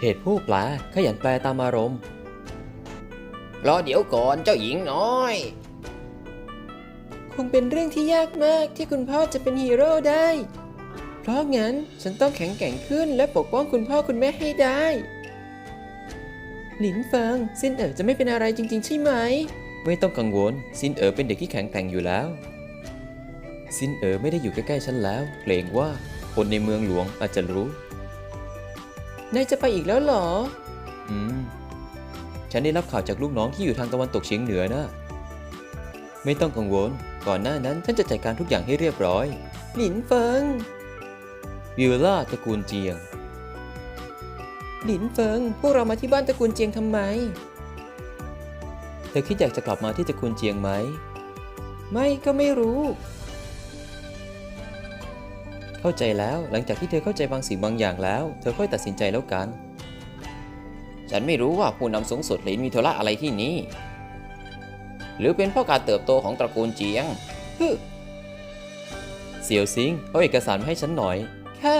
เหตุผู้แปลขยันแปลตามอารมณ์รอเดี๋ยวก่อนเจ้าหญิงน้อย คงเป็นเรื่องที่ยากมากที่คุณพ่อจะเป็นฮีโร่ได้ เพราะงั้นฉันต้องแข็งแกร่งขึ้นและปกป้องคุณพ่อคุณแม่ให้ได้ หลินเฟิงซินเอ๋อจะไม่เป็นอะไรจริง ๆ ใช่ไหม ไม่ต้องกังวลซินเอ๋อเป็นเด็กที่แข็งแกร่งอยู่แล้ว ซินเอ๋อไม่ได้อยู่ใกล้ๆฉันแล้วเกรงว่าคนในเมืองหลวงอาจจะรู้ นายจะไปอีกแล้วเหรอ อืม ฉันได้รับข่าวจากลูกน้องที่อยู่ทางตะวันตกเฉียงเหนือนะ ไม่ต้องกังวล ก่อนหน้านั้นฉันจะจัดการทุกอย่างให้เรียบร้อย หลินเฟิง วิลล่าตระกูลเจียง หลินเฟิง พวกเรามาที่บ้านตระกูลเจียงทำไม เธอคิดอยากจะกลับมาที่ตระกูลเจียงไหม ไม่ก็ไม่รู้ เข้าใจแล้ว หลังจากที่เธอเข้าใจบางสิ่งบางอย่างแล้ว เธอค่อยตัดสินใจแล้วกัน ฉันไม่รู้ว่าผู้นำสูงสุดหลินมีธุระอะไรที่นี่ หรือเป็นเพราะการเติบโตของตระกูลเจียงฮึเสี่ยวซิงเอาเอกสารมาให้ฉันหน่อยค่ะ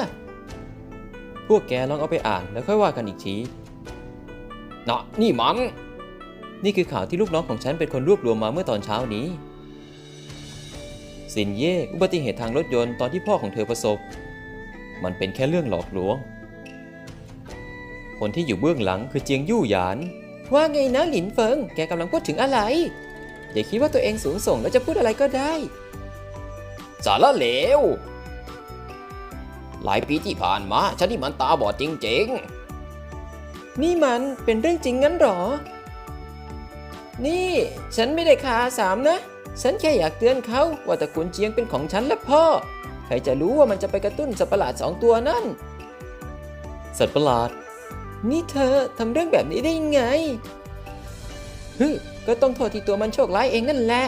พวกแกลองเอาไปอ่านแล้วค่อยว่ากันอีกทีน่ะนี่มัน นี่คือข่าวที่ลูกน้องของฉันเป็นคนรวบรวมมาเมื่อตอนเช้านี้ สินเย่อุบัติเหตุทางรถยนต์ตอนที่พ่อของเธอประสบ มันเป็นแค่เรื่องหลอกลวง คนที่อยู่เบื้องหลังคือเจียงยู่หยาน ว่าไงนะหลินเฟิง แกกำลังพูดถึงอะไร อย่าคิดว่าตัวเองสูงส่งแล้วจะพูดอะไรก็ได้สารเหลว หลายปีที่ผ่านมาฉันนี่มันตาบอดจริงๆ นี่มันเป็นเรื่องจริงงั้นหรอ นี่ฉันไม่ได้คาสามนะ ฉันแค่อยากเตือนเขาว่าตระกูลเจียงเป็นของฉันและพ่อ ใครจะรู้ว่ามันจะไปกระตุ้นสัตว์ประหลาดสองตัวนั่น สัตว์ประหลาด นี่เธอทำเรื่องแบบนี้ได้ยังไงฮึก็ต้องโทษที่ตัวมันโชคร้ายเองนั่นแหละ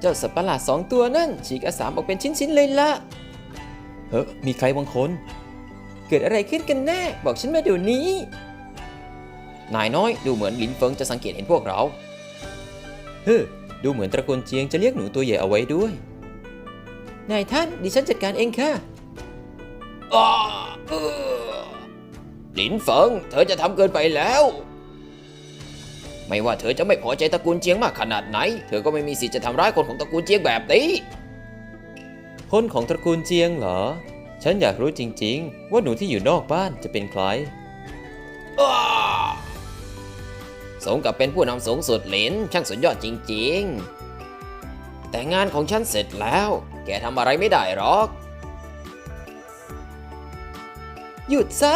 เจ้าสัตว์ประหลาดสองตัวนั่นฉีกอาสามออกเป็นชิ้นๆเลยละเฮ้มีใครบางคน เกิดอะไรขึ้นกันแน่ บอกฉันมาเดี๋ยวนี้ๆนายน้อยดูเหมือนหลินเฟิงจะสังเกตเห็นพวกเรา เฮ้ ดูเหมือนตระกูลเจียงจะเรียกหนูตัวใหญ่เอาไว้ด้วย นายท่านดิฉันจัดการเองค่ะอ้าเออหลินเฟิง เธอจะทำเกินไปแล้ว ไม่ว่าเธอจะไม่พอใจตระกูลเจียงมากขนาดไหน เธอก็ไม่มีสิทธิ์จะทำร้ายคนของตระกูลเจียงแบบนี้ คนของตระกูลเจียงเหรอ ฉันอยากรู้จริง ๆ ว่าหนูที่อยู่นอกบ้านจะเป็นใครอ้า สมกับเป็นผู้นำสูงสุดเหรนช่างสุดยอดจริง ๆ แต่งานของฉันเสร็จแล้ว แกทำอะไรไม่ได้หรอก หยุดซะ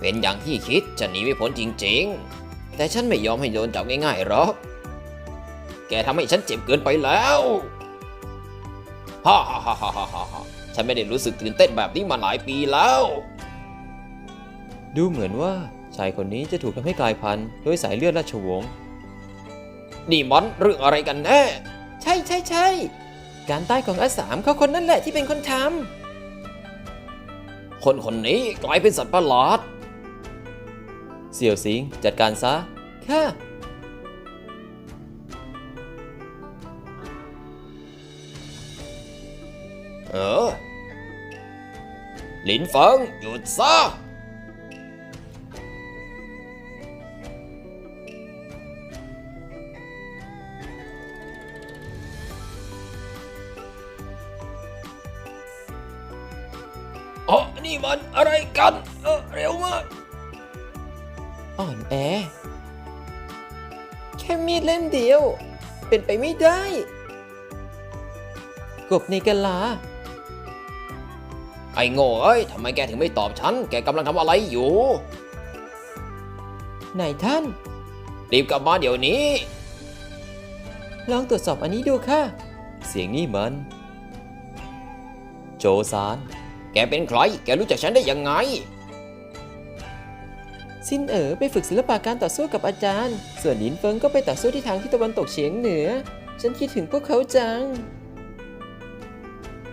เป็นอย่างที่คิดจะหนีไม่พ้นจริง ๆ แต่ฉันไม่ยอมให้โดนจับง่ายๆหรอก แกทำให้ฉันเจ็บเกินไปแล้วฮ่าฮ่าฮ่าฮ่าฮ่าฮ่าฉันไม่ได้รู้สึกตื่นเต้นแบบนี้มาหลายปีแล้ว ดูเหมือนว่าชายคนนี้จะถูกทำให้กลายพันธุ์โดยสายเลือดราชวงศ์นี่มันเรื่องอะไรกันแน่ใช่ใช่ใช่การตายของอาสามเขาคนนั่นแหละที่เป็นคนทคนคนนี้กลายเป็นสัตว์ประหลาดเสี่ยวซิงจัดการซะำค่ะเออหลินเฟิงหยุดซะ กันเออเร็วมากอ่อนแอ แค่มีดเล่มเดียว เป็นไปไม่ได้ กบในกะลา ไอ้โง่เอ้ยทำไมแกถึงไม่ตอบฉัน แกกำลังทำอะไรอยู่ไหนท่าน รีบกลับมาเดี๋ยวนี้ ลองตรวจสอบอันนี้ดูค่ะ เสียงนี่มัน โจซาน แกเป็นใคร แกรู้จักฉันได้ยังไง ซินเอ๋อไปฝึกศิลปะการต่อสู้กับอาจารย์ ส่วนหลินเฟิงก็ไปต่อสู้ที่ทางที่ตะวันตกเฉียงเหนือ ฉันคิดถึงพวกเขาจัง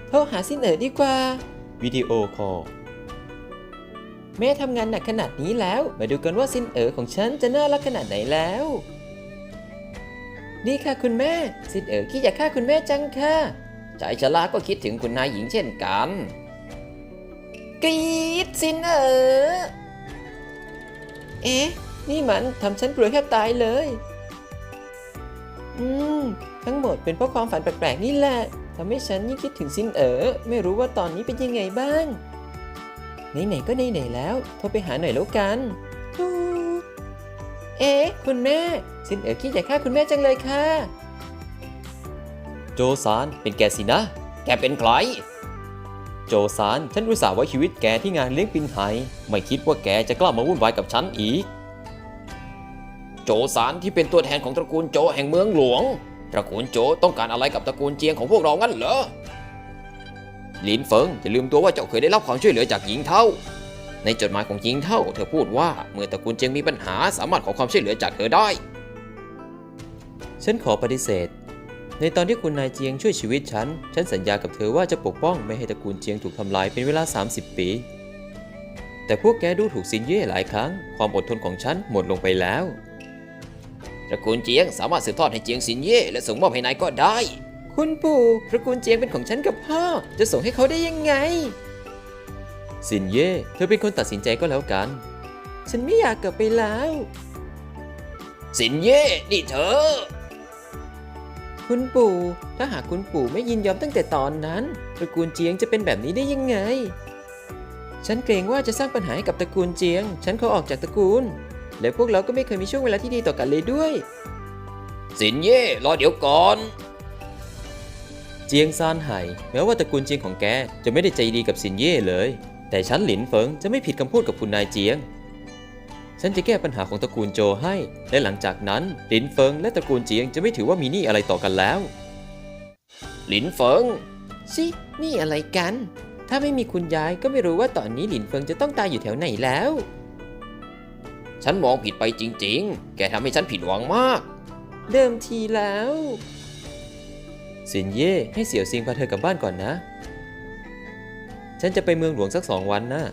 โทรหาซินเอ๋อดีกว่า วิดีโอคอล แม่ทำงานหนักขนาดนี้แล้ว มาดูกันว่าซินเอ๋อของฉันจะน่ารักขนาดไหนแล้ว นี่ค่ะคุณแม่ ซินเอ๋อคิดอยากฆ่าคุณแม่จังค่ะ ใจชะลาก็คิดถึงคุณนายหญิงเช่นกัน กรี๊ดสินเออ เอ๊ะ นี่มันทำฉันกลัวแทบตายเลย อืม ทั้งหมดเป็นเพราะความฝันแปลกๆนี่แหละทำให้ฉันยิ่งคิดถึงสินเอ๋อไม่รู้ว่าตอนนี้เป็นยังไงบ้าง ไหนๆก็ไหนๆแล้ว โทรไปหาหน่อยแล้วกัน เอ๊ะ คุณแม่ สินเอ๋อคิดอยากฆ่าคุณแม่จังเลยค่ะ โจซานเป็นแกสินะ แกเป็นใคร โจซานฉันอุตส่าห์ไว้ชีวิตแกที่งานเลี้ยงปินไทยไม่คิดว่าแกจะกล้ามาวุ่นวายกับฉันอีก โจซานที่เป็นตัวแทนของตระกูลโจแห่งเมืองหลวง ตระกูลโจต้องการอะไรกับตระกูลเจียงของพวกเรางั้นเหรอลินเฟิงอย่าลืมตัวว่าเจ้าเคยได้รับความช่วยเหลือจากหญิงเท่า ในจดหมายของหญิงเท่า เธอพูดว่าเมื่อตระกูลเจียงมีปัญหาสามารถขอความช่วยเหลือจากเธอได้ ฉันขอปฏิเสธ ในตอนที่คุณนายเจียงช่วยชีวิตฉัน ฉันสัญญากับเธอว่าจะปกป้องไม่ให้ตระกูลเจียงถูกทำลายเป็นเวลา 30 ปี แต่พวกแกดูถูกซินเย่หลายครั้ง ความอดทนของฉันหมดลงไปแล้ว ตระกูลเจียงสามารถสืบทอดให้เจียงซินเย่และส่งมอบให้นายก็ได้ คุณปู่ตระกูลเจียงเป็นของฉันกับพ่อ จะส่งให้เขาได้ยังไง ซินเย่เธอเป็นคนตัดสินใจก็แล้วกัน ฉันไม่อยากกลับไปแล้ว สินเย่นี่เธอ คุณปู่ ถ้าหากคุณปู่ไม่ยินยอมตั้งแต่ตอนนั้น ตระกูลเจียงจะเป็นแบบนี้ได้ยังไง ฉันเกรงว่าจะสร้างปัญหาให้กับตระกูลเจียง ฉันขอออกจากตระกูล และพวกเราก็ไม่เคยมีช่วงเวลาที่ดีต่อกันเลยด้วย สินเย่รอเดี๋ยวก่อน เจียงซานไห่แม้ว่าตระกูลเจียงของแกจะไม่ได้ใจดีกับซินเย่เลย แต่ฉันหลินเฟิงจะไม่ผิดคำพูดกับคุณนายเจียง ฉันจะแก้ปัญหาของตระกูลโจให้ และหลังจากนั้นหลินเฟิงและตระกูลเจียงจะไม่ถือว่ามีหนี้อะไรต่อกันแล้ว หลินเฟิงชินี่อะไรกัน ถ้าไม่มีคุณยายก็ไม่รู้ว่าตอนนี้หลินเฟิงจะต้องตายอยู่แถวไหนแล้ว ฉันมองผิดไปจริง ๆ แกทำให้ฉันผิดหวังมาก เดิมทีแล้วสินเย่ให้เสี่ยวซิงพาเธอกลับบ้านก่อนนะ ฉันจะไปเมืองหลวงสักสองวันนะ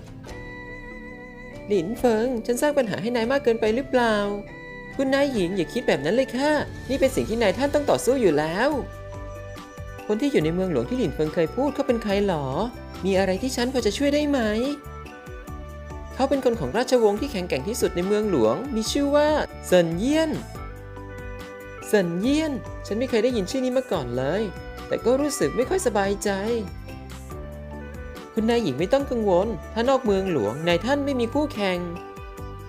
หลินเฟิงฉันสร้างปัญหาให้นายมากเกินไปหรือเปล่า คุณนายหญิงอย่าคิดแบบนั้นเลยค่ะ นี่เป็นสิ่งที่นายท่านต้องต่อสู้อยู่แล้ว คนที่อยู่ในเมืองหลวงที่หลินเฟิงเคยพูดเขาเป็นใครหรอ มีอะไรที่ฉันพอจะช่วยได้ไหม เขาเป็นคนของราชวงศ์ที่แข็งแกร่งที่สุดในเมืองหลวง มีชื่อว่าเซินเยี่ยนเซินเยี่ยน ฉันไม่เคยได้ยินชื่อนี้มาก่อนเลย แต่ก็รู้สึกไม่ค่อยสบายใจ คุณนายหญิงไม่ต้องกังวล ถ้านอกเมืองหลวงนายท่านไม่มีคู่แข่ง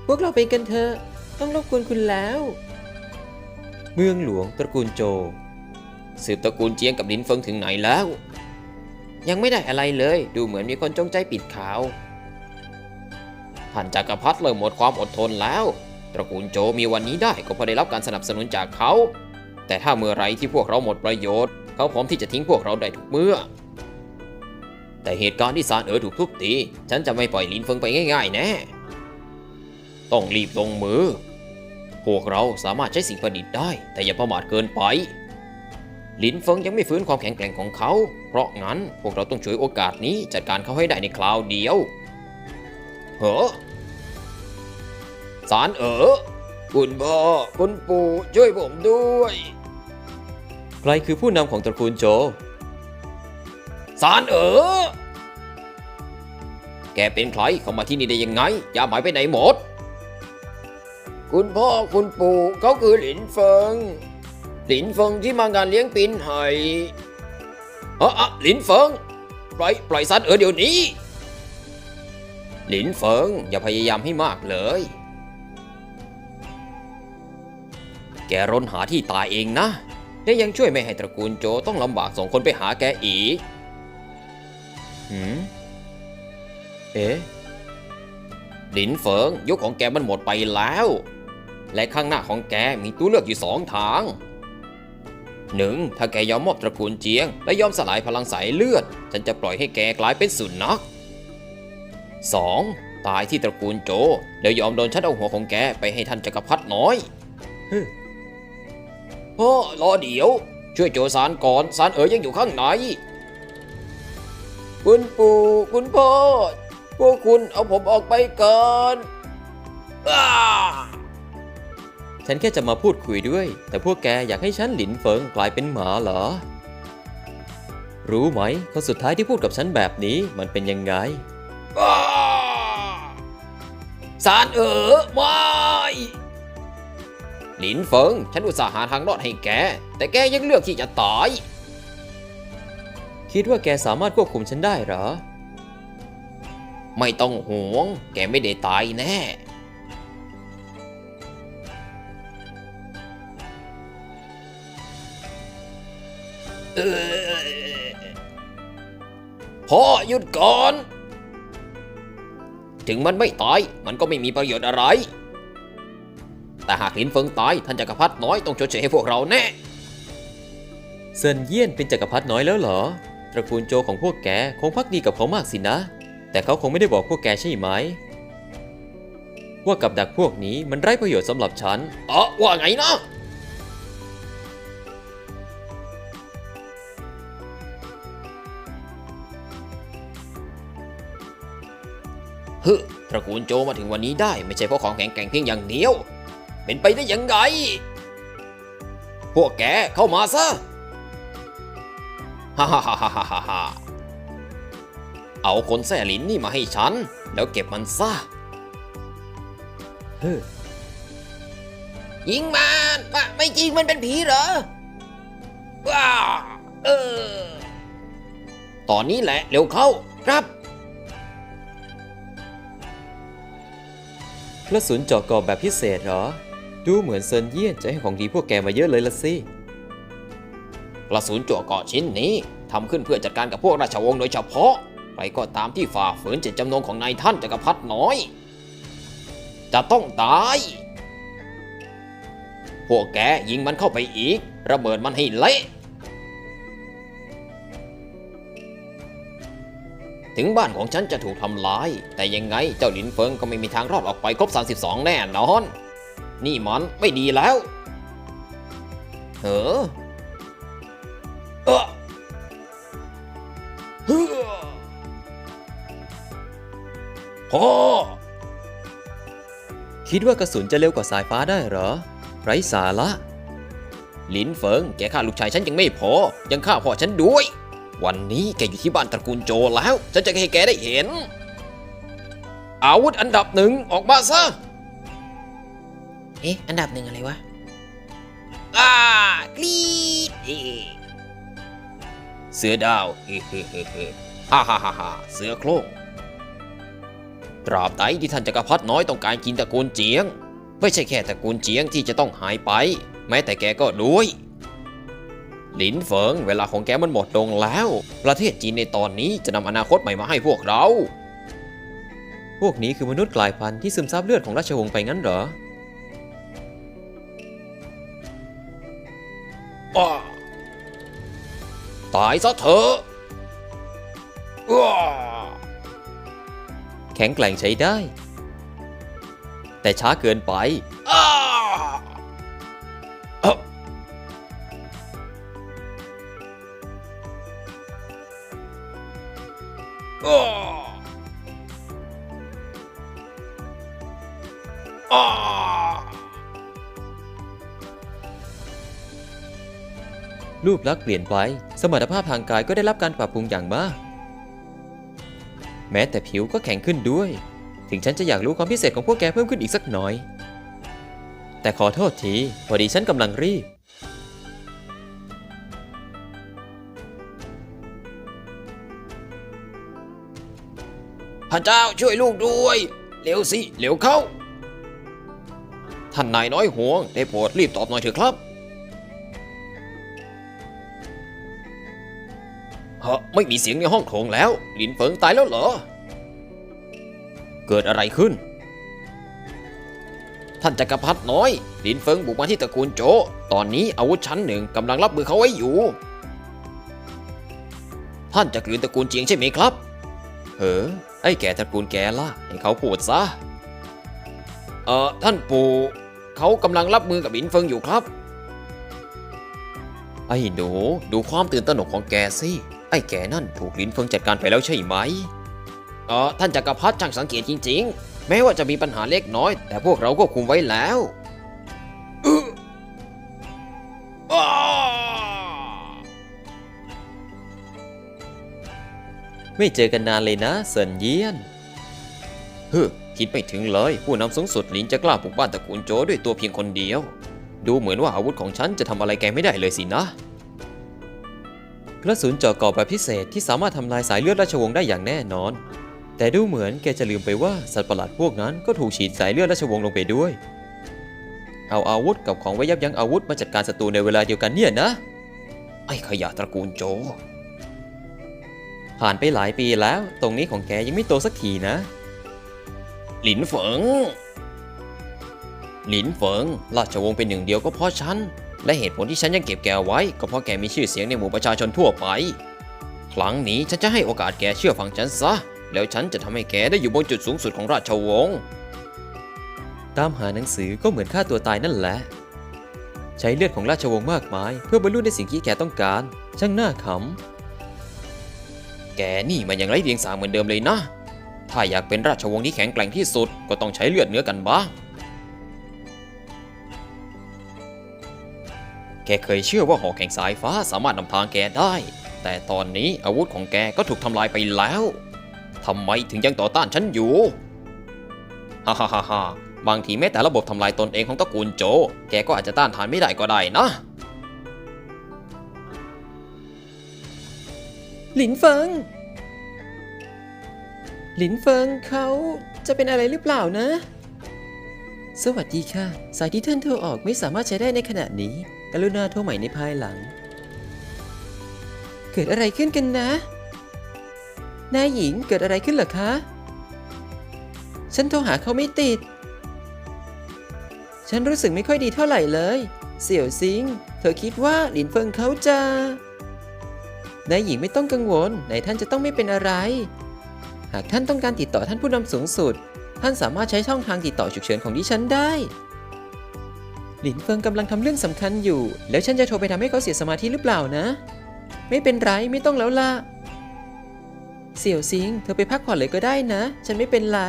พวกเราไปกันเถอะ ต้องรบกวนคุณแล้ว เมืองหลวงตระกูลโจ สืบตระกูลเจียงกับลินเฟิงถึงไหนแล้ว ยังไม่ได้อะไรเลย ดูเหมือนมีคนจงใจปิดข่าว ท่านจักรพรรดิเริ่มหมดความอดทนแล้ว ตระกูลโจมีวันนี้ได้ก็เพราะได้รับการสนับสนุนจากเขา แต่ถ้าเมื่อไรที่พวกเราหมดประโยชน์ เขาพร้อมที่จะทิ้งพวกเราได้ทุกเมื่อ แต่เหตุการณ์ที่ซานเอ๋อถูกทุบตี ฉันจะไม่ปล่อยลินเฟิงไปง่ายๆแน่ต้องรีบลงมือ พวกเราสามารถใช้สิ่งประดิษฐ์ได้ แต่อย่าประมาทเกินไป ลินเฟิงยังไม่ฟื้นความแข็งแกร่งของเขา เพราะงั้นพวกเราต้องช่วยโอกาสนี้จัดการเขาให้ได้ในคราวเดียวเฮอสารเอ๋อคุณพ่อคุณปู่ช่วยผมด้วย ใครคือผู้นำของตระกูลโจ สารเอ๋อแกเป็นใครเข้ามาที่นี่ได้ยังไงอย่าหมายไปไหนหมด คุณพ่อคุณปู่เขาคือหลินเฟิง หลินเฟิงที่มางานเลี้ยงปินไห่เอออะหลินเฟิง ปล่อยปล่อยสัตว์เออเดี๋ยวนี้ หลินเฟิงอย่าพยายามให้มากเลย แกรนหาที่ตายเองนะและยังช่วยไม่ให้ตระกูลโจต้องลำบากส่งคนไปหาแกอีก หืมเอ๊ะหลินเฟิงยุคของแกมันหมดไปแล้ว และข้างหน้าของแกมีตัวเลือกอยู่สองทางหนึ่งถ้าแกยอมมอบตระกูลเจียง และยอมสลายพลังสายเลือด ฉันจะปล่อยให้แกกลายเป็นสุนัขสองตายที่ตระกูลโจ แล้วยอมโดนฉันเอาหัวของแกไปให้ท่านจักรพรรดิน้อยเฮึโอ้รอเดี๋ยว ช่วยโจซานก่อนซานเอ๋ยยังอยู่ข้างใน คุณปู่คุณพ่อพวกคุณเอาผมออกไปก่อนอ้าฉันแค่จะมาพูดคุยด้วย แต่พวกแกอยากให้ฉันหลินเฟิงกลายเป็นหมาเหรอ รู้ไหมคนสุดท้ายที่พูดกับฉันแบบนี้มันเป็นยังไงอ้าสารเออไม่หลินเฟิง ฉันอุตส่าห์หาทางรอดให้แก แต่แกยังเลือกที่จะตาย คิดว่าแกสามารถควบคุมฉันได้เหรอ ไม่ต้องห่วง แกไม่ได้ตายแน่ เออพ่อหยุดก่อน ถึงมันไม่ตาย มันก็ไม่มีประโยชน์อะไร แต่หากลินเฟิงตาย ท่านจักรพรรดิน้อยต้องชดเชยให้พวกเราแน่ เซินเยี่ยนเป็นจักรพรรดิน้อยแล้วเหรอ ระกูลโจของพวกแกคงพักดีกับเขามากสินะ แต่เขาคงไม่ได้บอกพวกแกใช่ไหม ว่ากับดักพวกนี้มันไร้ประโยชน์สำหรับฉันเออว่าไงนะฮึตระกูลโจมาถึงวันนี้ได้ไม่ใช่เพราะของแข็งแกร่งเพียงอย่างเดียว เป็นไปได้ยังไง พวกแกเข้ามาซะ ฮ่าฮ่าฮ่าฮ่าฮ่าฮ่าเอาคนแส่ลินนี่มาให้ฉัน แล้วเก็บมันซะเฮ้อยิงมันอะไม่จริงมันเป็นผีเหรอว้าเออ ตอนนี้แหละเร็วเข้าครับ กระสุนเจาะกรอบแบบพิเศษเหรอ ดูเหมือนเซินเยี่ยนจะให้ของดีพวกแกมาเยอะเลยละสิก ระสุนจั่วเกาะชิ้นนี้ทำขึ้นเพื่อจัดการกับพวกราชวงศ์โดยเฉพาะ ใครก็ตามที่ฝ่าฝืนเจตจำนงของนายท่านจักรพรรดิน้อย จะต้องตาย พวกแกยิงมันเข้าไปอีก ระเบิดมันให้เละถึงบ้านของฉันจะถูกทำลาย แต่ยังไงเจ้าหลินเฟิงก็ไม่มีทางรอดออกไปครบ 32 แน่นอน นี่มันไม่ดีแล้วเฮ้อ เออเฮ้อพ่อคิดว่ากระสุนจะเร็วกว่าสายฟ้าได้เหรอ ไร้สาระ ลินเฟิง แกฆ่าลูกชายฉันยังไม่พอ ยังฆ่าพ่อฉันด้วย วันนี้แกอยู่ที่บ้านตระกูลโจแล้ว ฉันจะให้แกได้เห็น อาวุธอันดับหนึ่งออกมาซะ เอ๊ะ อันดับหนึ่งอะไรวะ อ่ากรีดเอ่ เสือดาวเฮ้เฮ้เฮ้เฮ้ฮ่าฮ่าฮ่าฮ่าเสือโคร่งตราบใดที่ท่านจักรพรรดิน้อยต้องการกินตระกูลเจียง ไม่ใช่แค่ตระกูลเจียงที่จะต้องหายไป แม้แต่แกก็ด้วย หลินเฟิงเวลาของแกมันหมดลงแล้ว ประเทศจีนในตอนนี้จะนำอนาคตใหม่มาให้พวกเรา พวกนี้คือมนุษย์กลายพันธุ์ที่ซึมซับเลือดของราชวงศ์ไปงั้นเหรออ้า ตายซะเถอะอ้าแข็งแกร่งใช้ได้ แต่ช้าเกินไปอ้าเอ้า ปลักษณ์เปลี่ยนไป สมรรถภาพทางกายก็ได้รับการปรับปรุงอย่างมาก แม้แต่ผิวก็แข็งขึ้นด้วย ถึงฉันจะอยากรู้ความพิเศษของพวกแกเพิ่มขึ้นอีกสักหน่อย แต่ขอโทษที พอดีฉันกำลังรีบ พระเจ้าช่วยลูกด้วย เร็วสิ เร็วเข้า ท่านนายน้อยห่วง ได้โปรดรีบตอบหน่อยเถอะครับ ฮ้อไม่มีเสียงในห้องโถงแล้วลินเฟิงตายแล้วเหรอ เกิดอะไรขึ้น ท่านจักรพรรดิน้อยลินเฟิงบุกมาที่ตระกูลโจ ตอนนี้อาวุธชั้นหนึ่งกำลังรับมือเขาไว้อยู่ ท่านจะกลืนตระกูลเจียงใช่ไหมครับเออไอ้แก่ตระกูลแกล่ะ ให้เขาพูดซะ เอ่อ ท่านปู่เขากำลังรับมือกับลินเฟิงอยู่ครับ ไอ้หนูดูความตื่นตระหนกของแกสิ ไอ้แกนั่นถูกลินเฟิงจัดการไปแล้วใช่ไหมเอ่อท่านจักรพรรดิช่างสังเกตจริง ๆ แม้ว่าจะมีปัญหาเล็กน้อย แต่พวกเราก็คุมไว้แล้วไม่เจอกันนานเลยนะเซินเยียน เฮ้อคิดไม่ถึงเลย ผู้นำสูงสุดลินจะกล้าปลุกบ้านตระกูลโจด้วยตัวเพียงคนเดียว ดูเหมือนว่าอาวุธของฉันจะทำอะไรแกไม่ได้เลยสินะ กระสุนเจาะกราะแบบพิเศษที่สามารถทำลายสายเลือดราชวงศ์ได้อย่างแน่นอน แต่ดูเหมือนแกจะลืมไปว่าสัตว์ประหลาดพวกนั้นก็ถูกฉีดสายเลือดราชวงศ์ลงไปด้วย เอาอาวุธกับของไว้ยับยั้งอาวุธมาจัดการศัตรูในเวลาเดียวกันเนี่ยนะ ไอ้ขยะตระกูลโจ ผ่านไปหลายปีแล้ว ตรงนี้ของแกยังไม่โตสักทีนะ หลินเฟิงหลินเฟิงราชวงศ์เป็นหนึ่งเดียวก็เพราะฉัน และเหตุผลที่ฉันยังเก็บแกไว้ ก็เพราะแกมีชื่อเสียงในหมู่ประชาชนทั่วไป ครั้งนี้ฉันจะให้โอกาสแกเชื่อฟังฉันซะ แล้วฉันจะทำให้แกได้อยู่บนจุดสูงสุดของราชวงศ์ตามหาหนังสือก็เหมือนฆ่าตัวตายนั่นแหละ ใช้เลือดของราชวงศ์มากมาย เพื่อบรรลุในสิ่งที่แกต้องการ ช่างน่าขำ แกนี่มันยังไร้เดียงสาเหมือนเดิมเลยนะ ถ้าอยากเป็นราชวงศ์ที่แข็งแกร่งที่สุด ก็ต้องใช้เลือดเนื้อกันบ้าง แกเคยเชื่อว่าหอกแห่งสายฟ้าสามารถนำทางแกได้ แต่ตอนนี้อาวุธของแกก็ถูกทำลายไปแล้วทำไมถึงยังต่อต้านฉันอยู่ฮ่าฮ่าฮ่าฮ่าบางทีแม้แต่ระบบทำลายตนเองของตระกูลโจ แกก็อาจจะต้านทานไม่ได้ก็ได้นะ หลินเฟิง หลินเฟิงเขาจะเป็นอะไรหรือเปล่านะ สวัสดีค่ะ สายที่ท่านโทรออกไม่สามารถใช้ได้ในขณะนี้ กรุณาโทรใหม่ในภายหลัง เกิดอะไรขึ้นกันนะ นายหญิงเกิดอะไรขึ้นเหรอคะ ฉันโทรหาเขาไม่ติด ฉันรู้สึกไม่ค่อยดีเท่าไหร่เลย เสี่ยวซิง เธอคิดว่าหลินเฟิงเขาจะ นายหญิงไม่ต้องกังวลนายท่านจะต้องไม่เป็นอะไร หากท่านต้องการติดต่อท่านผู้นำสูงสุด ท่านสามารถใช้ช่องทางติดต่อฉุกเฉินของดิฉันได้ หลินเฟิงกำลังทำเรื่องสำคัญอยู่ แล้วฉันจะโทรไปทำให้เขาเสียสมาธิหรือเปล่านะ ไม่เป็นไรไม่ต้องแล้วล่ะ เสี่ยวซิง เธอไปพักผ่อนเลยก็ได้นะ ฉันไม่เป็นไร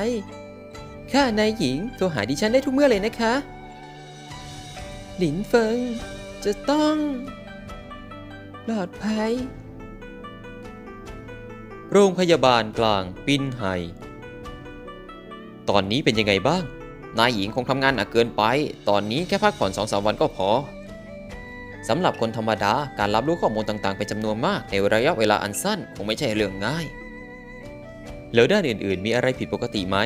ค่ะนายหญิงโทรหาดิฉันได้ทุกเมื่อเลยนะคะ หลินเฟิง จะต้อง ปลอดภัย โรงพยาบาลกลางปินไฮ ตอนนี้เป็นยังไงบ้าง นายหญิงคงทำงานหนักเกินไป ตอนนี้แค่พักผ่อนสองสามวันก็พอสำหรับคนธรรมดาการรับรู้ข้อมูลต่างๆเป็นจำนวนมากในระยะเวลาอันสั้นคงไม่ใช่เรื่องง่าย แล้วด้านอื่นๆ มีอะไรผิดปกติไหม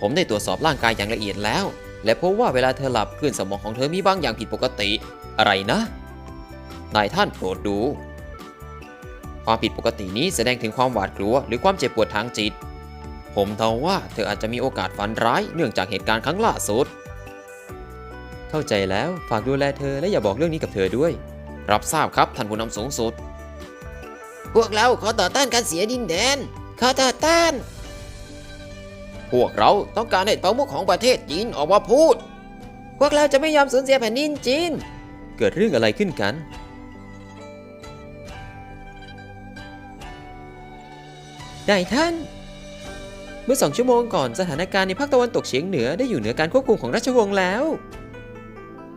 ผมได้ตรวจสอบร่างกายอย่างละเอียดแล้ว และพบว่าเวลาเธอหลับคลื่นสมองของเธอมีบางอย่างผิดปกติ อะไรนะ นายท่านโปรดดู ความผิดปกตินี้แสดงถึงความหวาดกลัว หรือความเจ็บปวดทางจิต ผมเดาว่าเธออาจจะมีโอกาสฝันร้ายเนื่องจากเหตุการณ์ครั้งล่าสุด เข้าใจแล้วฝากดูแลเธอและอย่าบอกเรื่องนี้กับเธอด้วย รับทราบครับท่านผู้นำสูงสุด พวกเราขอต่อต้านการเสียดินแดน ขอต่อต้าน พวกเราต้องการให้ประมุขของประเทศจีนออกมาพูด พวกเราจะไม่ยอมสูญเสียแผ่นดินจีน เกิดเรื่องอะไรขึ้นกันนายท่าน มื่อสองชั่วโมงก่อนสถานการณ์ในภาคตะวันตกเฉียงเหนือได้อยู่เหนือการควบคุมของราชวงศ์แล้ว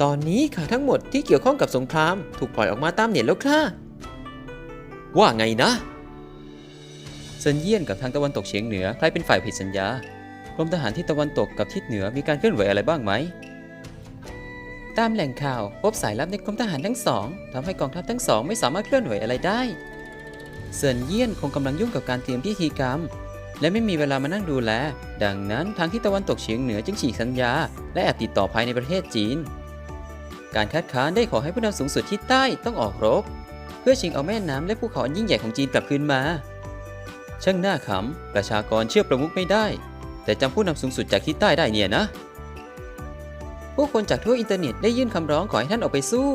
ตอนนี้ข่าวทั้งหมดที่เกี่ยวข้องกับสงคราม ถูกปล่อยออกมาตามเน็ตแล้วค่ะ ว่าไงนะเซินเยี่ยนกับทางตะวันตกเฉียงเหนือใครเป็นฝ่ายผิดสัญญากรมทหารที่ตะวันตกกับทิศเหนือมีการเคลื่อนไหวอะไรบ้างไหม ตามแหล่งข่าวพบสายลับในกรมทหารทั้งสองทำให้กองทัพทั้งสองไม่สามารถเคลื่อนไหวอะไรได้ เซินเยี่ยนคงกำลังยุ่งกับการเตรียมพิธีกรรม และไม่มีเวลามานั่งดูแล ดังนั้นทางที่ตะวันตกเฉียงเหนือจึงฉีกสัญญา และแอบติดต่อภายในประเทศจีน การคัดค้านได้ขอให้ผู้นำสูงสุดที่ใต้ต้องออกรบ เพื่อชิงเอาแม่น้ำและภูเขาอันยิ่งใหญ่ของจีนกลับคืนมา ช่างน่าขำประชากรเชื่อประมุขไม่ได้ แต่จำผู้นำสูงสุดจากที่ใต้ได้เนี่ยนะ ผู้คนจากทั่วอินเทอร์เน็ตได้ยื่นคำร้องขอให้ท่านออกไปสู้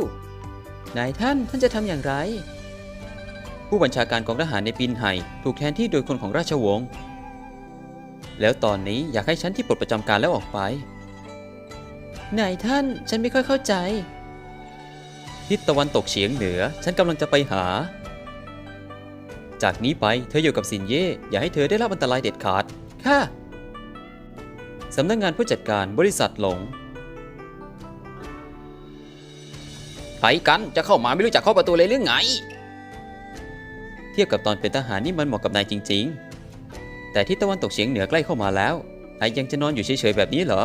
นายท่านท่านจะทำอย่างไรผู้บัญชาการกองทหารในปินไห่ถูกแทนที่โดยคนของราชวงศ์ แล้วตอนนี้อยากให้ฉันที่ปลดประจำการแล้วออกไป นายท่านฉันไม่ค่อยเข้าใจ ทิศตะวันตกเฉียงเหนือ ฉันกำลังจะไปหา จากนี้ไปเธออยู่กับสินเย่ อย่าให้เธอได้รับอันตรายเด็ดขาด ค่ะ สำนักงานผู้จัดการบริษัทหลงใครกันจะเข้ามาไม่รู้จักเข้าประตูเลยหรือไง เทียบกับตอนเป็นทหารนี่มันเหมาะกับนายจริง ๆ แต่ทิศตะวันตกเฉียงเหนือใกล้เข้ามาแล้วนายยังจะนอนอยู่เฉยๆแบบนี้เหรอ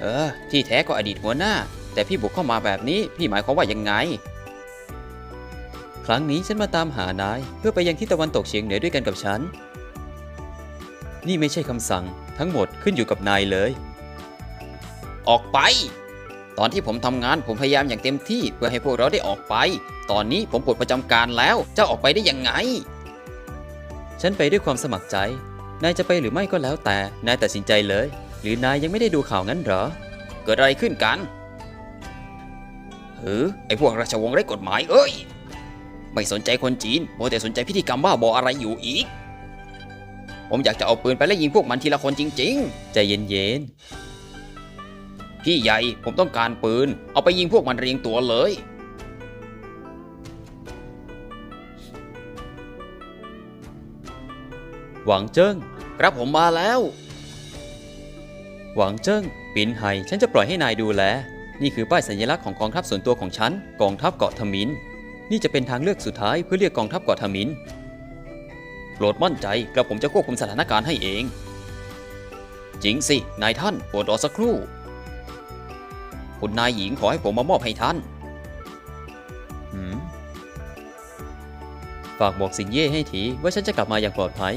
เออ ที่แท้ก็อดีตหัวหน้า แต่พี่บุกเข้ามาแบบนี้ พี่หมายความว่ายังไง ครั้งนี้ฉันมาตามหานาย เพื่อไปยังทิศตะวันตกเฉียงเหนือด้วยกันกับฉัน นี่ไม่ใช่คำสั่ง ทั้งหมดขึ้นอยู่กับนายเลย ออกไป ตอนที่ผมทำงานผมพยายามอย่างเต็มที่เพื่อให้พวกเราได้ออกไป ตอนนี้ผมปลดประจำการแล้วจ้าออกไปได้ยังไง ฉันไปด้วยความสมัครใจ นายจะไปหรือไม่ก็แล้วแต่ นายตัดสินใจเลย หรือนายยังไม่ได้ดูข่าวงั้นเหรอ เกิดอะไรขึ้นกันเฮ้อไอพวกราชวงศ์ไร้กฎหมายเอ้ย ไม่สนใจคนจีนโมวแต่สนใจพิธีกรรมบ้าบออะไรอยู่อีก ผมอยากจะเอาปืนไปไล่ยิงพวกมันทีละคนจริง ๆ ใจเย็นๆ พี่ใหญ่ผมต้องการปืน เอาไปยิงพวกมันเรียงตัวเลย หวังเจิ้งครับผมมาแล้ว หวังเจิ้งปินไห่ฉันจะปล่อยให้นายดูแล นี่คือป้ายสัญลักษณ์ของกองทัพส่วนตัวของฉัน กองทัพเกาะทมินนี่จะเป็นทางเลือกสุดท้ายเพื่อเรียกกองทัพเกาะทมินโปรดมั่นใจกระผมจะควบคุมสถานการณ์ให้เอง จริงสิ นายท่านโปรดรอสักครู่คุณนายหญิงขอให้ผมมามอบให้ท่านหืมฝากบอกสิงเย่ให้ทีว่าฉันจะกลับมาอย่างปลอดภัย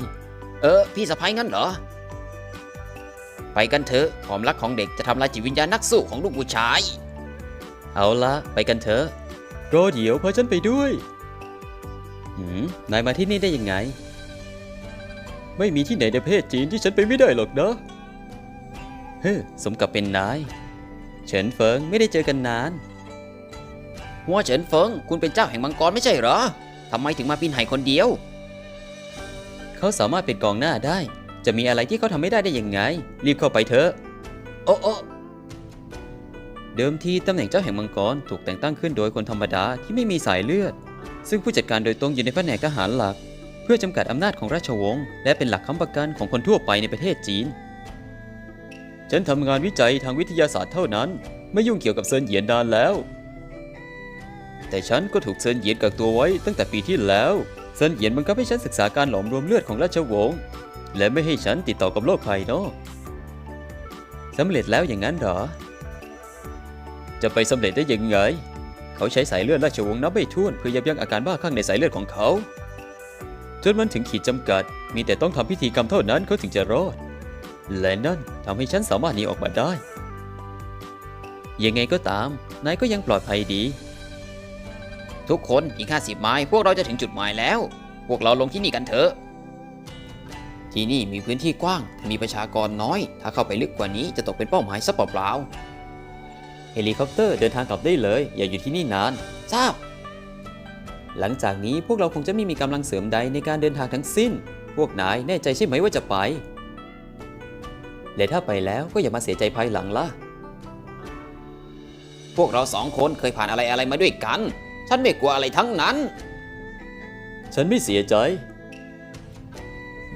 เออ พี่สะพ้ายงั้นเหรอ ไปกันเถอะความรักของเด็กจะทำลายจิตวิญญาณนักสู้ของลูกผู้ชาย เอาละไปกันเถอะรอเดี๋ยวพาฉันไปด้วยหืมนายมาที่นี่ได้ยังไง ไม่มีที่ไหนในประเทศจีนที่ฉันไปไม่ได้หรอกนะเฮ้อสมกับเป็นนาย เฉินเฟิงไม่ได้เจอกันนานหัวเฉินเฟิงคุณเป็นเจ้าแห่งมังกรไม่ใช่เหรอทำไมถึงมาปีนไห่คนเดียว เขาสามารถเป็นกองหน้าได้ จะมีอะไรที่เขาทำไม่ได้ได้ยังไง รีบเข้าไปเถอะ โอ้โอ้เดิมทีตำแหน่งเจ้าแห่งมังกรถูกแต่งตั้งขึ้นโดยคนธรรมดาที่ไม่มีสายเลือด ซึ่งผู้จัดการโดยตรงอยู่ในแผนกทหารหลัก เพื่อจำกัดอำนาจของราชวงศ์และเป็นหลักค้ำประกันของคนทั่วไปในประเทศจีน ฉันทำงานวิจัยทางวิทยาศาสตร์เท่านั้น ไม่ยุ่งเกี่ยวกับเซินเหยียนนานแล้ว แต่ฉันก็ถูกเซินเหยียนกักตัวไว้ตั้งแต่ปีที่แล้ว เซินเหยียนบังคับให้ฉันศึกษาการหลอมรวมเลือดของราชวงศ์และไม่ให้ฉันติดต่อกับโลกภายนอกสำเร็จแล้วอย่างนั้นเหรอ จะไปสำเร็จได้ยังไง เขาใช้สายเลือดราชวงศ์นับไม่ถ้วนเพื่อยับยั้งอาการบ้าคลั่งในสายเลือดของเขา จนมันถึงขีดจำกัด มีแต่ต้องทำพิธีกรรมเท่านั้นเขาถึงจะรอด และนั่นทำให้ฉันสามารถหนีออกมาได้ ยังไงก็ตาม นายก็ยังปลอดภัยดี ทุกคนอีก50ไม้พวกเราจะถึงจุดหมายแล้ว พวกเราลงที่นี่กันเถอะ ที่นี่มีพื้นที่กว้างมีประชากรน้อย ถ้าเข้าไปลึกกว่านี้จะตกเป็นเป้าหมายซะเปล่าเฮลิคอปเตอร์เดินทางกลับได้เลย อย่าอยู่ที่นี่นาน ทราบ หลังจากนี้พวกเราคงจะไม่มีกำลังเสริมใดในการเดินทางทั้งสิ้น พวกนายแน่ใจใช่ไหมว่าจะไป และถ้าไปแล้วก็อย่ามาเสียใจภายหลังล่ะ พวกเราสองคนเคยผ่านอะไรอะไรมาด้วยกัน ฉันไม่กลัวอะไรทั้งนั้น ฉันไม่เสียใจ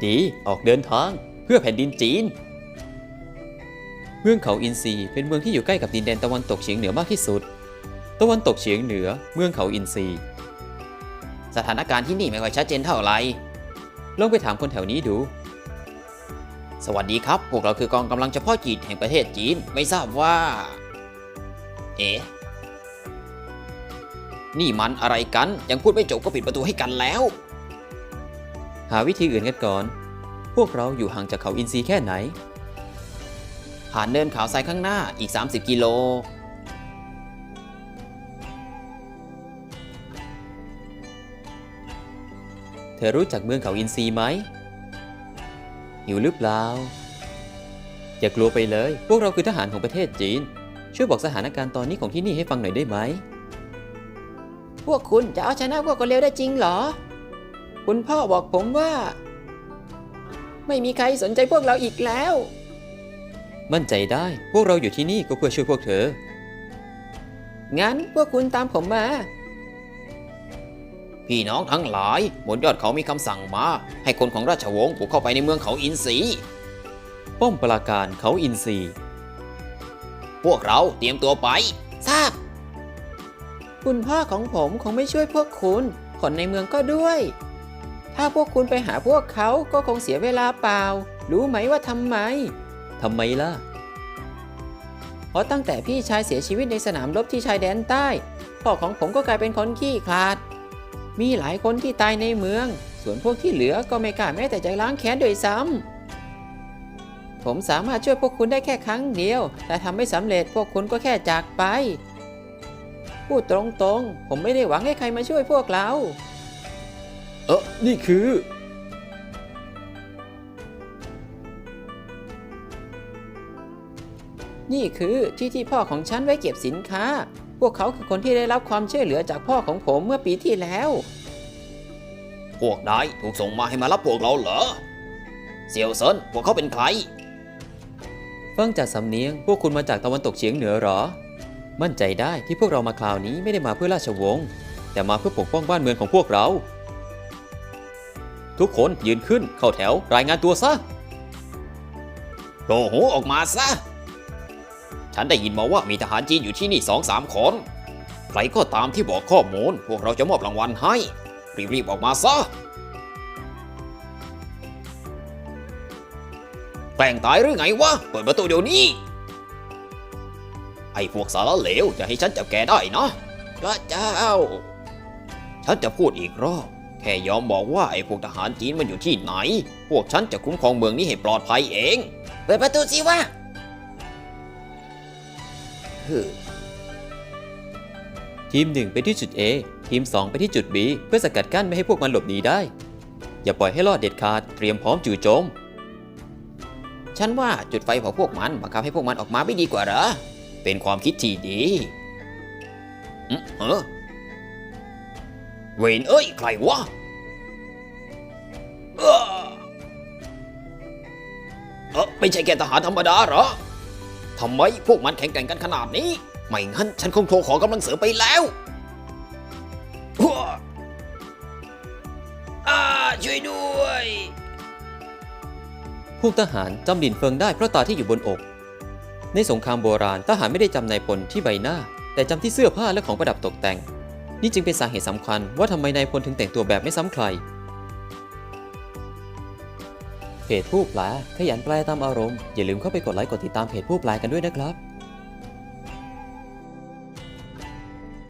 ดีออกเดินทางเพื่อแผ่นดินจีน เมืองเขาอินซีเป็นเมืองที่อยู่ใกล้กับดินแดนตะวันตกเฉียงเหนือมากที่สุด ตะวันตกเฉียงเหนือ เมืองเขาอินซีสถานการณ์ที่นี่ไม่ค่อยชัดเจนเท่าไหร่ลองไปถามคนแถวนี้ดู สวัสดีครับ พวกเราคือกองกำลังเฉพาะกิจแห่งประเทศจีน ไม่ทราบว่า เอ๊ะ นี่มันอะไรกัน ยังพูดไม่จบก็ปิดประตูให้กันแล้ว หาวิธีอื่นกันก่อน พวกเราอยู่ห่างจากเขาอินซีแค่ไหน ผ่านเนินเขาทรายข้างหน้าอีก 30 กิโล เธอรู้จักเมืองเขาอินซีไหม หิวหรือเปล่า อย่ากลัวไปเลย พวกเราคือทหารของประเทศจีน ช่วยบอกสถานการณ์ตอนนี้ของที่นี่ให้ฟังหน่อยได้ไหมพ วกคุณจะเอาชนะพวกคนเลวได้จริงเหรอ คุณพ่อบอกผมว่า ไม่มีใครสนใจพวกเราอีกแล้ว มั่นใจได้ พวกเราอยู่ที่นี่ก็เพื่อช่วยพวกเธอ งั้นพวกคุณตามผมมา พี่น้องทั้งหลายบนยอดเขามีคำสั่งมา ให้คนของราชวงศ์บุกเข้าไปในเมืองเขาอินทรีป้อมปราการเขาอินซีพวกเราเตรียมตัวไป ทราบ คุณพ่อของผมคงไม่ช่วยพวกคุณ คนในเมืองก็ด้วยทถ้าพวกคุณไปหาพวกเขาก็คงเสียเวลาเปล่า รู้ไหมว่าทำไม ทำไมล่ะ เพราะตั้งแต่พี่ชายเสียชีวิตในสนามรบที่ชายแดนใต้ พ่อของผมก็กลายเป็นคนขี้ขลาด มีหลายคนที่ตายในเมือง ส่วนพวกที่เหลือก็ไม่กล้าแม้แต่จะล้างแค้นโดวยซ้ำผมสามารถช่วยพวกคุณได้แค่ครั้งเดียว แต่ทำไม่สำเร็จพวกคุณก็แค่จากไป พูดตรงๆ ผมไม่ได้หวังให้ใครมาช่วยพวกเรา เออนี่คือ นี่คือที่ที่พ่อของฉันไว้เก็บสินค้า พวกเขาคือคนที่ได้รับความช่วยเหลือจากพ่อของผมเมื่อปีที่แล้ว พวกนายถูกส่งมาให้มารับพวกเราเหรอ เซียวเซินพวกเขาเป็นใคร ฟังจากสำเนียง พวกคุณมาจากตะวันตกเฉียงเหนือเหรอ มั่นใจได้ที่พวกเรามาคราวนี้ไม่ได้มาเพื่อราชวงศ์แต่มาเพื่อปกป้องบ้านเมืองของพวกเรา ทุกคนยืนขึ้นเข้าแถวรายงานตัวซะโผล่หูออกมาซะ ฉันได้ยินมาว่ามีทหารจีนอยู่ที่นี่สองสามคนใครก็ตามที่บอกข้อมูล พวกเราจะมอบรางวัลให้ รีบๆออกมาซะแกล้งตายหรือไงวะ เปิดประตูเดี๋ยวนี้ ไอ้พวกสารเหลวจะให้ฉันจับแกได้นะพระเจ้า ฉันจะพูดอีกรอบแค่ยอมบอกว่าไอ้พวกทหารจีนมันอยู่ที่ไหน พวกฉันจะคุ้มครองเมืองนี้ให้ปลอดภัยเอง เปิดประตูสิวะฮึทีม1ไปที่จุด A ทีม 2 ไปที่จุด B เพื่อสกัดกั้นไม่ให้พวกมันหลบหนีได้ อย่าปล่อยให้รอดเด็ดขาดเตรียมพร้อมจู่โจม ฉันว่าจุดไฟเผาพวกมันบังคับให้พวกมันออกมาไม่ดีกว่าเหรอ เป็นความคิดที่ดีเออเวนเอ้ย ใครวะเอ้อเออไม่ใช่แค่ทหารธรรมดาเหรอทำไมพวกมันแข็งแกร่งกันขนาดนี้ ไม่งั้นฉันคงโทรขอกำลังเสริมไปแล้วอาช่วยด้วย พวกทหารจำหลินเฟิงได้เพราะตาที่อยู่บนอก ในสงครามโบราณทหารไม่ได้จำนายพลที่ใบหน้า แต่จำที่เสื้อผ้าและของประดับตกแต่ง นี่จึงเป็นสาเหตุสำคัญว่าทำไมนายพลถึงแต่งตัวแบบไม่ซ้ำใคร เพจผู้แปลขยันแปลตามอารมณ์ อย่าลืมเข้าไปกดไลค์กดติดตามเพจผู้แปลกันด้วยนะครับ